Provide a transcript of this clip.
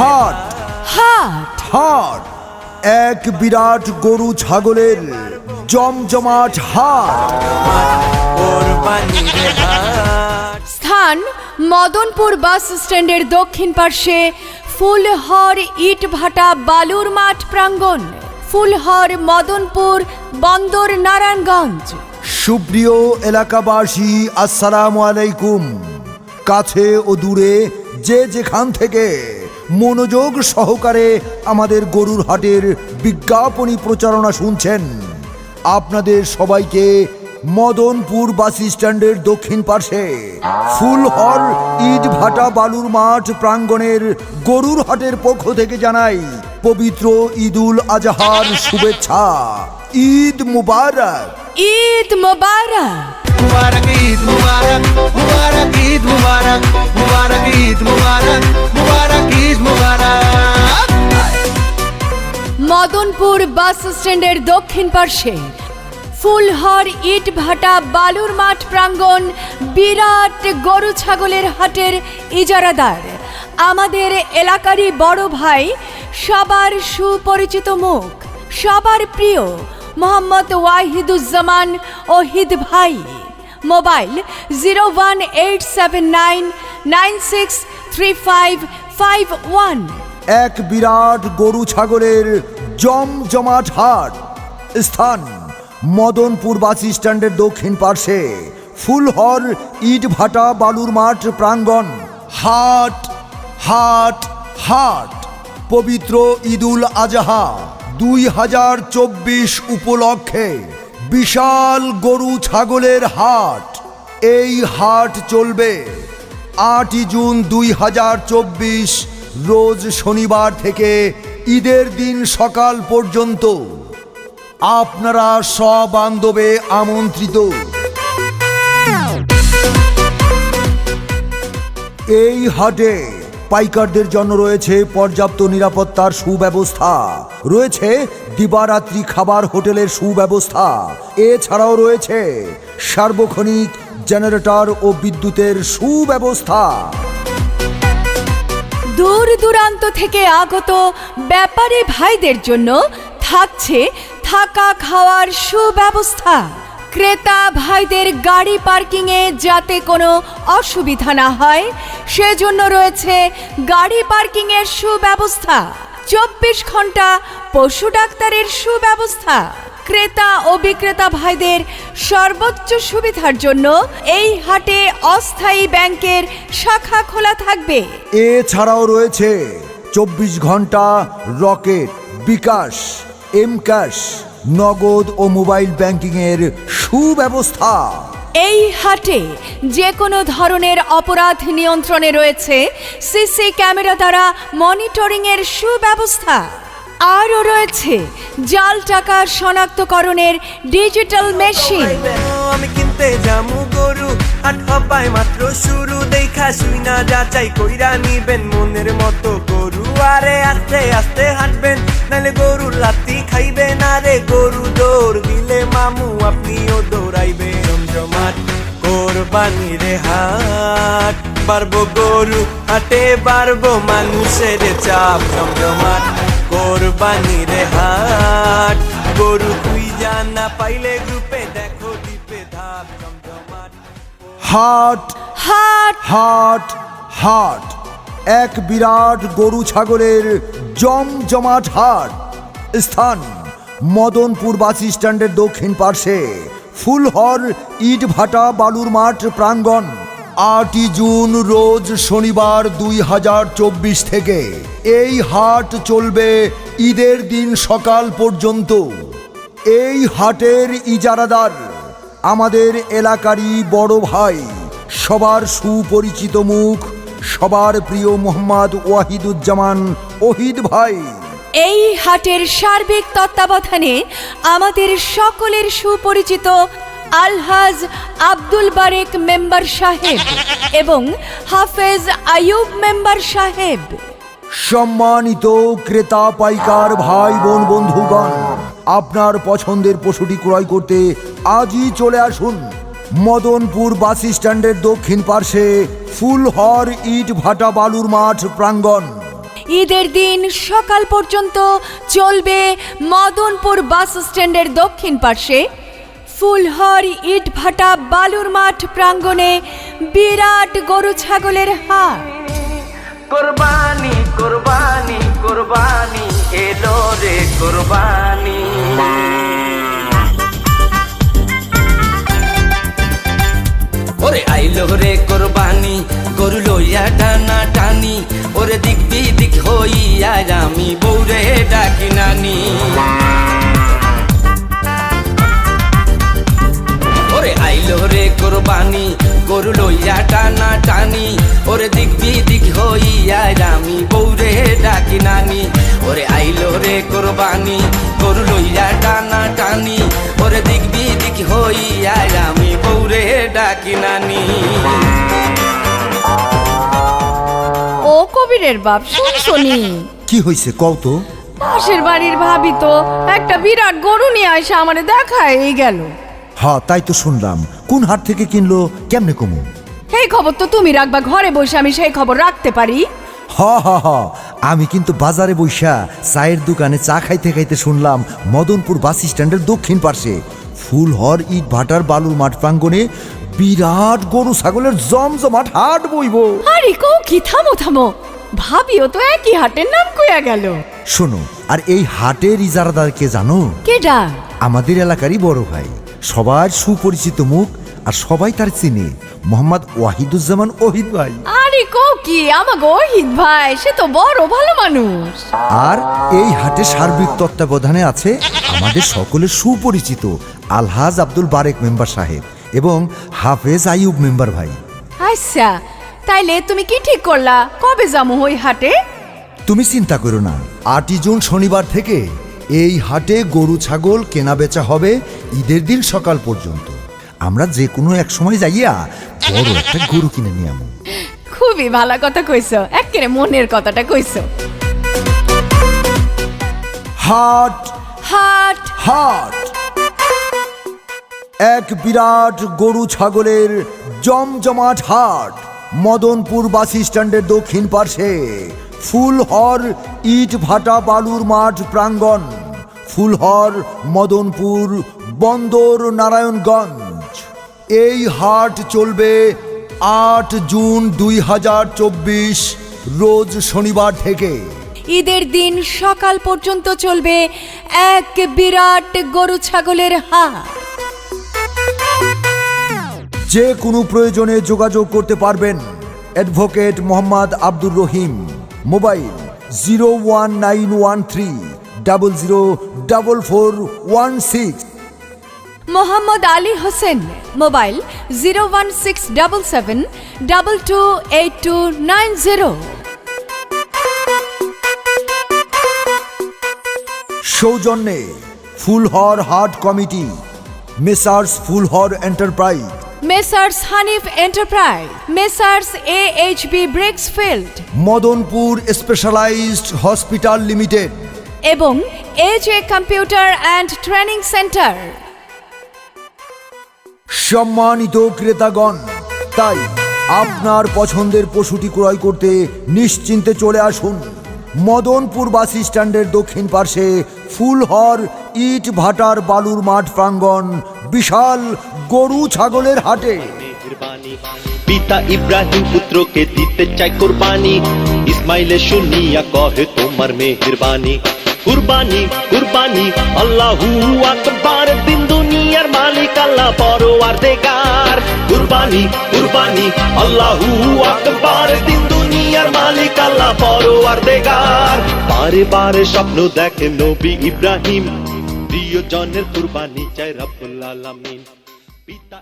হাট। হাট। হাট। এক বিরাট গরু ছাগলের জমজমাট হাট। স্থান মদনপুর বাস স্ট্যান্ডের দক্ষিণ পার্শ্বে ফুলহর ইট ভাটা বালুর মাঠ প্রাঙ্গণ ফুলহর মদনপুর বন্দর নারায়ণগঞ্জ। সুপ্রিয় এলাকাবাসী আসসালামু আলাইকুম। কাছে ও দূরে যে যেখান থেকে মনোযোগ সহকারে আমাদের গরুর হাটের বিজ্ঞাপনী প্রচারণা শুনছেন। আপনাদের সবাইকে মদনপুর বাস স্ট্যান্ডের দক্ষিণ পাশে ফুলহর ইট ভাটা বালুর মাঠ প্রাঙ্গণের গরুর হাটের পক্ষ থেকে জানাই পবিত্র ঈদুল আজহার শুভেচ্ছা। ঈদ মুবারক। ঈদ মুবারক। বাস স্ট্যান্ডের দক্ষিণ পার্শ্বে। ফুলহর ইট ভাটা বালুর মাঠ প্রাঙ্গণ বিরাট গরু ছাগলের হাটের ইজারাদার। আমাদের এলাকারই বড় ভাই, সবার সুপরিচিত মুখ, সবার প্রিয় মোহাম্মদ ওয়াহিদুজ্জামান ওহিদ ভাই। Mobile zero one eight seven nine nine six three five five one. এক বিরাট গরু ছাগলের জমজমাট হাট। স্থান, মদনপুর বাস স্ট্যান্ডের দক্ষিণ পার্শ্বে। ফুলহর ইট ভাটা বালুর মাঠ প্রাঙ্গণ। হাট হাট হাট। পবিত্র ঈদুল আজহা দুই হাজার চব্বিশ উপলক্ষে বিশাল গরু ছাগলের হাট। এই হাট চলবে আটই জুন দুই হাজার চব্বিশ, রোজ শনিবার থেকে ঈদের দিন সকাল পর্যন্ত আপনারা সবান্ধবে আমন্ত্রিত। এই হাটে পাইকারদের জন্য রয়েছে পর্যাপ্ত নিরাপত্তার সুব্যবস্থা। রয়েছে দিবারাত্রি খাবার হোটেলের সুব্যবস্থা। এছাড়াও রয়েছে সার্বক্ষণিক জেনারেটর ও বিদ্যুতের সুব্যবস্থা। দূর দূরান্ত থেকে আগত ব্যাপারী ভাইদের জন্য থাকছে থাকা খাওয়ার সুব্যবস্থা। ক্রেতা ভাইদের গাড়ি পার্কিংয়ে যাতে কোনো অসুবিধা না হয়, সেজন্য রয়েছে গাড়ি পার্কিংয়ের সুব্যবস্থা। চব্বিশ ঘণ্টা পশু ডাক্তারের সুব্যবস্থা। ক্রেতা ও বিক্রেতা ভাইদের সর্বোচ্চ সুবিধার জন্য এই হাটে অস্থায়ী ব্যাংকের শাখা খোলা থাকবে। এছাড়াও রয়েছে চব্বিশ ঘণ্টা রকেট বিকাশ এম ক্যাশ নগদ ও মোবাইল ব্যাংকিংয়ের সুব্যবস্থা। এই হাটে যে কোনো ধরনের অপরাধ নিয়ন্ত্রণে রয়েছে সিসি ক্যামেরা দ্বারা মনিটরিংয়ের সুব্যবস্থা। আরও রয়েছে জাল টাকা শনাক্তকরণের ডিজিটাল মেশিন। আমি কিনতে জামু গরু, আট হবাই মাত্র শুরু। দেখা শুই না, যাচাই কইরা নিবেন মনের মতো গরু। আরে আস্তে আস্তে হাঁটবেন নাহলে গরুর লাত্তি খাইবেন। আরে গরু দৌড় দিলে মামু, আপনিও দৌড়াইবেন। জমজমাট কোরবানি রে হাট পারব গরু হাটে পারব মানুষের চাপ। জমজমাট কোরবানি রে হাট। গরু তুই জানা পাইলে গ্রুপে দেখো দ্বীপে ধাপ জমজমাট। হাট। হাট। হাট। হাট। এক বিরাট গরু ছাগলের জমজমাট হাট। স্থান মদনপুর বাস স্ট্যান্ডের দক্ষিণ পার্শ্বে ফুলহর ইট ভাটা বালুর মাঠ প্রাঙ্গণ। আটই জুন রোজ শনিবার দুই হাজার চব্বিশ থেকে। এই হাট চলবে ঈদের দিন সকাল পর্যন্ত। এই হাটের ইজারাদার আমাদের এলাকারই বড় ভাই, সবার সুপরিচিত মুখ, সবার প্রিয় মোহাম্মদ ওয়াহিদুজ্জামান ওহিদ ভাই। এই হাটের সার্বিক তত্ত্বাবধানে আমাদের সকলের সুপরিচিত আলহাজ আব্দুল বারেক মেম্বার সাহেব এবং হাফেজ আয়ুব মেম্বার সাহেব। সম্মানিত ক্রেতা পাইকার ভাই বোন বন্ধুগণ আপনার পছন্দের পশুটি ক্রয় করতে আজই চলে আসুন মদনপুর বাস স্ট্যান্ডের দক্ষিণ পার্শ্বে ফুলহর ইট ভাটা বালুর মাঠ প্রাঙ্গণ। ঈদের দিন সকাল পর্যন্ত চলবে মদনপুর বাস স্ট্যান্ডের দক্ষিণ পার্শ্বে ফুলহর ইট ভাটা বালুর মাঠ প্রাঙ্গণে বিরাট গরু ছাগলের হাট। কোরবানি কোরবানি কোরবানি, এলো রে কোরবানি। ওরে আইলো রে কোরবানি, গরু লইয়া টানা টানি, ওরে দিক দিক হইয়া আমি বৌরে ডাকি নানি। গরু লইয়া টানা টানি ওরে দিক দিক হইয়া আমি বৌরে ডাকি নানি ওরে আইলো রে কোরবানি গরু লইয়া টানা টানি ওরে দিক দিক হইয়া আমি বৌরে ডাকি নানি। ও কবিরের বাপ শুনছনি কি হয়েছে কও তো। পাশের বাড়ির ভাবি তো একটা বিরাট গরু নিয়ে আসে আমারে দেখায় এই গেল। হ্যাঁ তাই তো শুনলাম। কোন হাট থেকে কিনলো কেমনে কমু? এই খবর তো তুমি রাখবা ঘরে বসে আমি সেই খবর রাখতে পারি। হ হ হ আমি কিন্তু বাজারে বইসা চায়ের দোকানে চা খাইতে খাইতে শুনলাম মদনপুর বাস স্ট্যান্ডের দক্ষিণ পার্শ্বে ফুলহর ইট ভাটার বালুর মাঠ প্রাঙ্গণে বিরাট গরু ছাগলের জমজমাট হাট বইব। আরে কৌ কি থামো থামো। ভাবিও তো একই হাটের নাম কইয়া গেল। শোনো আর এই হাটের ইজারাদারকে জানো? কেডা? আমাদের এলাকারই বড় ভাই। সবার সুপরিচিত মুখ আর সবাই তার চিনে। মোহাম্মদ ওয়াহিদুজ্জামান ওহিদ ভাই। আরে কৌ কি আমাগো ওহিদ ভাই সে তো বড় ভালো মানুষ। আর এই হাটে সার্বিক তত্ত্বাবধানে আছে আমাদের সকলের সুপরিচিত আলহাজ আব্দুল বারেক মেম্বার সাহেব এবং হাফেজ আইয়ুব মেম্বার ভাই। আচ্ছা তাইলে তুমি কি ঠিক করলা? কবে যামু ওই হাটে? তুমি চিন্তা করো না আটই জুন শনিবার থেকে এই হাটে গরু ছাগল কেনা বেচা হবে ঈদের দিন সকাল পর্যন্ত। আমরা যে কোনো এক সময় যাইয়া বড় একটা গরু কিনে নিয়ে আমু। খুবই ভালো কথা কইছো একেবারে মনের কথাটা কইছো। হাট হাট। হাট। এক বিরাট গরু ছাগলের জমজমাট হাট। মদনপুর বাস স্ট্যান্ডের দক্ষিণ পার্শ্বে ফুলহর ইট ভাটা বালুর মাঠ প্রাঙ্গণ ফুলহর মদনপুর বন্দর নারায়ণগঞ্জ। এই হাট চলবে আট জুন দুই হাজার চব্বিশ রোজ শনিবার থেকে। ঈদের দিন সকাল পর্যন্ত চলবে এক বিরাট গরু ছাগলের হাট। যে কোনো প্রয়োজনে যোগাযোগ করতে পারবেন। Advocate Mohammad Abdur Rahim. Mobile zero one nine one three double zero double four one six. Mohammad Ali Hossain mobile zero one six double seven double two eight two nine zero. সৌজন্যে Fulhar Hat committee messrs Fulhar enterprise. Messrs Hanif enterprise messrs A H B brickfield Madanpur specialised hospital limited. এবং এজ এ computer and training centre সম্মানিত ক্রেতাগণ তাই আপনার পছন্দের পশুটি ক্রয় করতে নিশ্চিন্তে চলে আসুন। মদনপুর বাস স্ট্যান্ডের দক্ষিণ পার্শ্বে ফুলহর ইট ভাটার বালুর মাঠ প্রাঙ্গণ, বিশাল গরু ছাগলের হাটে। পিতা ইব্রাহিম পুত্রকে দিতে চাই কোরবানি। ইসমাইলে শুনিয়া কহে, তোমার মেহেরবানি। কুরবানি কুরবানি, আল্লাহু আকবার। দিন দুনিয়ার মালিক, আল্লাহ পরওয়ার দেগার কুরবানি কুরবানি, আল্লাহু আকবার। দিন দুনিয়ার মালিক, আল্লাহ পরওয়ার দেগার বারে বারে স্বপ্ন দেখে নবী ইব্রাহিম। প্রিয় জনের কুরবানি চাই রব্বুল আলামিন। পিতা